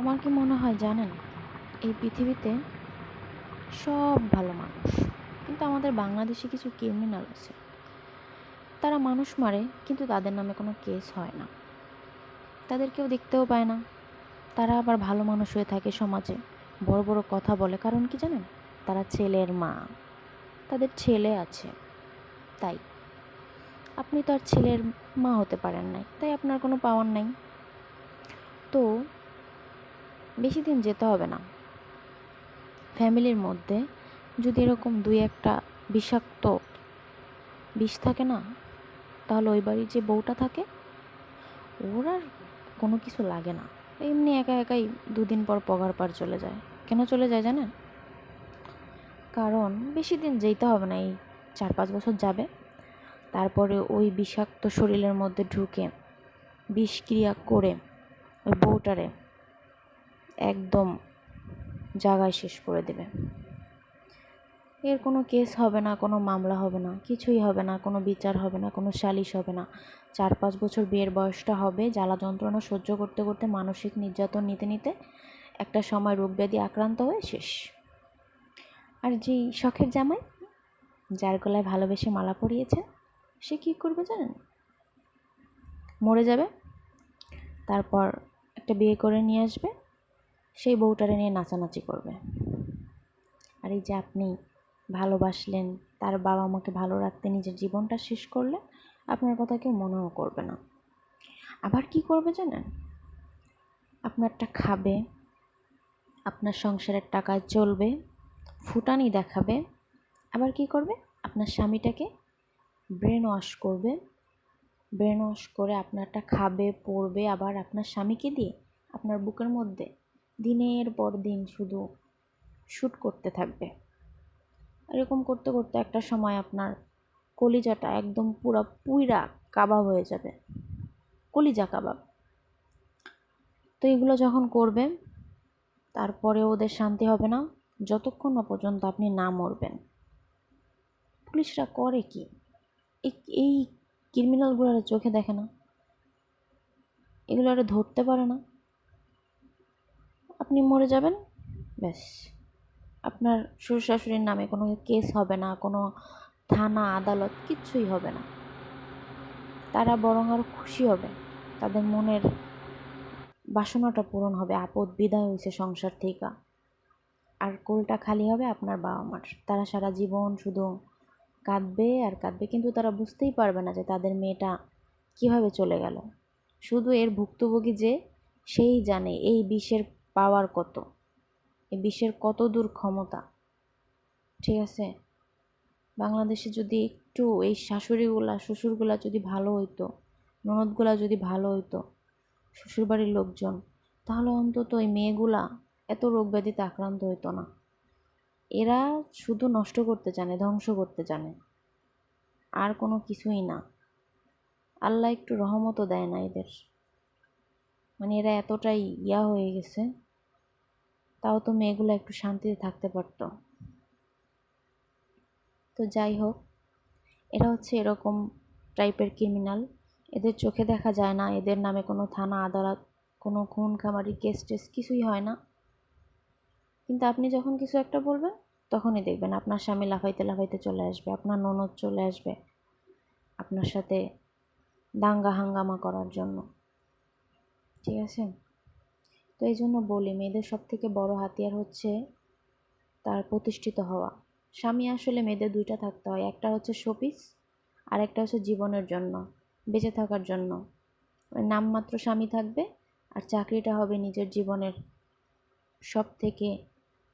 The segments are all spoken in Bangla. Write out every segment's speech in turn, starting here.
আমার কি মনে হয় জানেন? এই পৃথিবীতে সব ভালো মানুষ, কিন্তু আমাদের বাংলাদেশে কিছু ক্রিমিনাল আছে। তারা মানুষ মারে, কিন্তু তাদের নামে কোনো কেস হয় না। তাদের কেউ দেখতেও পায় না। তারা আবার ভালো মানুষ হয়ে থাকে সমাজে। বড় বড় কথা বলে, কারণ কি জানেন? তারা ছেলের মা। তাদের ছেলে আছে। তাই। আপনি তো আর ছেলের মা হতে পারেন নাই। তাই আপনার কোনো পাওয়ার নাই। তো বেশি দিন যেতে হবে না। ফ্যামিলির মধ্যে যদি এরকম দুই একটা বিষাক্ত বিষ থাকে না, তাহলে ওই বাড়ির যে বউটা থাকে, ওর আর কোনো কিছু লাগে না। এমনি একা একাই দুদিন পর পগার পার চলে যায়। কেন চলে যায় জানেন? কারণ বেশি দিন যেতে হবে না, এই চার পাঁচ বছর যাবে। তারপরে ওই বিষাক্ত শরীরের মধ্যে ঢুকে বিষক্রিয়া করে ওই বউটারে একদম জায়গায় শেষ করে দেবে। এর কোনো কেস হবে না, কোনো মামলা হবে না, কিছুই হবে না, কোনো বিচার হবে না, কোনো সালিশ হবে না। চার পাঁচ বছর বিয়ের বয়সটা হবে, জ্বালা যন্ত্রণা সহ্য করতে করতে মানসিক নির্যাতন নিতে নিতে একটা সময় রোগ ব্যাধি আক্রান্ত হয়ে শেষ। আর যেই শখের জামাই, যার গলায় ভালোবেসে মালা পরিয়েছে, সে কী করবে জানেন? মরে যাবে, তারপর একটা বিয়ে করে নিয়ে আসবে সেই বউটারে নিয়ে নাচানাচি করবে। আর এই যে আপনি ভালোবাসলেন, তার বাবা মাকে ভালো রাখতে নিজের জীবনটা শেষ করলে আপনার কথা কেউ মনেও করবে না। আবার কি করবে জানেন? আপনারটা খাবে, আপনার সংসারের টাকায় চলবে, ফুটানি দেখাবে। আবার কি করবে? আপনার স্বামীটাকে ব্রেন ওয়াশ করবে। ব্রেন ওয়াশ করে আপনারটা খাবে পড়বে আবার আপনার স্বামীকে দিয়ে আপনার বুকের মধ্যে দিনের পর দিন শুধু শ্যুট করতে থাকবে। এরকম করতে করতে একটা সময় আপনার কলিজাটা একদম পুরা পুইরা কাবাব হয়ে যাবে। কলিজা কাবাব। তো এগুলো যখন করবে তারপরে ওদের শান্তি হবে না। যতক্ষণ না পর্যন্ত আপনি না মরবেন। পুলিশরা করে কি? এই ক্রিমিনালগুলো চোখে দেখে না। এগুলো ধরতে পারে না। আপনি মরে যাবেন? ব্যাস। আপনার শ্বশুর শাশুড়ির নামে কোনো কেস হবে না, কোনো থানা, আদালত কিচ্ছুই হবে না। তারা বরং আরও খুশি হবে। তাদের মনের বাসনাটা পূরণ হবে, আপদ বিদায় হয়েছে সংসার থেকে। আর কোলটা খালি হবে আপনার বাবা মার তারা সারা জীবন শুধু কাঁদবে আর কাঁদবে, কিন্তু তারা বুঝতেই পারবে না যে তাদের মেয়েটা কীভাবে চলে গেল। শুধু এর ভুক্তভোগী যে, সেই জানে। এই বিষের পাওয়ার কত? এ বিশ্বের কত দূর ক্ষমতা? ঠিক আছে? বাংলাদেশে যদি একটু এই শাশুড়িগুলা, শ্বশুরগুলা যদি ভালো হইতো, ননদগুলা যদি ভালো হইতো, শ্বশুরবাড়ির লোকজন, তাহলে অন্তত এই মেয়েগুলা এত রোগ ব্যাধিতে আক্রান্ত হইতো না। এরা শুধু নষ্ট করতে জানে, ধ্বংস করতে জানে। আর কোনো কিছুই না। আল্লাহ একটু রহমতও দেয় না এদের। মানে এরা এতটাই ইয়া হয়ে গেছে। তাও তো মেয়েগুলো একটু শান্তিতে থাকতে পারতো। তো যাই হোক, এরা হচ্ছে এরকম টাইপের ক্রিমিনাল এদের চোখে দেখা যায় না, এদের নামে কোনো থানা, আদালত, কোনো খুন খামারি কেস টেস কিছুই হয় না। কিন্তু আপনি যখন কিছু একটা বলবেন, তখনই দেখবেন আপনার স্বামী লাফাইতে লাফাইতে চলে আসবে, আপনার ননদ চলে আসবে, আপনার সাথে দাঙ্গা হাঙ্গামা করার জন্য। ঠিক আছে? তো এই জন্য বলি, মেয়েদের সব থেকে বড় হাতিয়ার হচ্ছে তার প্রতিষ্ঠিত হওয়া। স্বামী আসলে মেয়েদের দুইটা থাকতে হয়, একটা হচ্ছে শোপিস আর একটা হচ্ছে জীবনের জন্য, বেঁচে থাকার জন্য। নামমাত্র স্বামী থাকবে আর চাকরিটা হবে নিজের জীবনের সব থেকে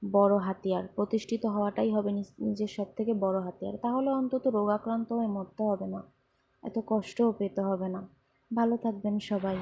বড় হাতিয়ার। প্রতিষ্ঠিত হওয়াটাই হবে নিজের সব থেকে বড় হাতিয়ার। তাহলে অন্তত রোগাক্রান্ত হয়ে মরতে হবে না, এত কষ্টও পেতে হবে না। ভালো থাকবেন সবাই।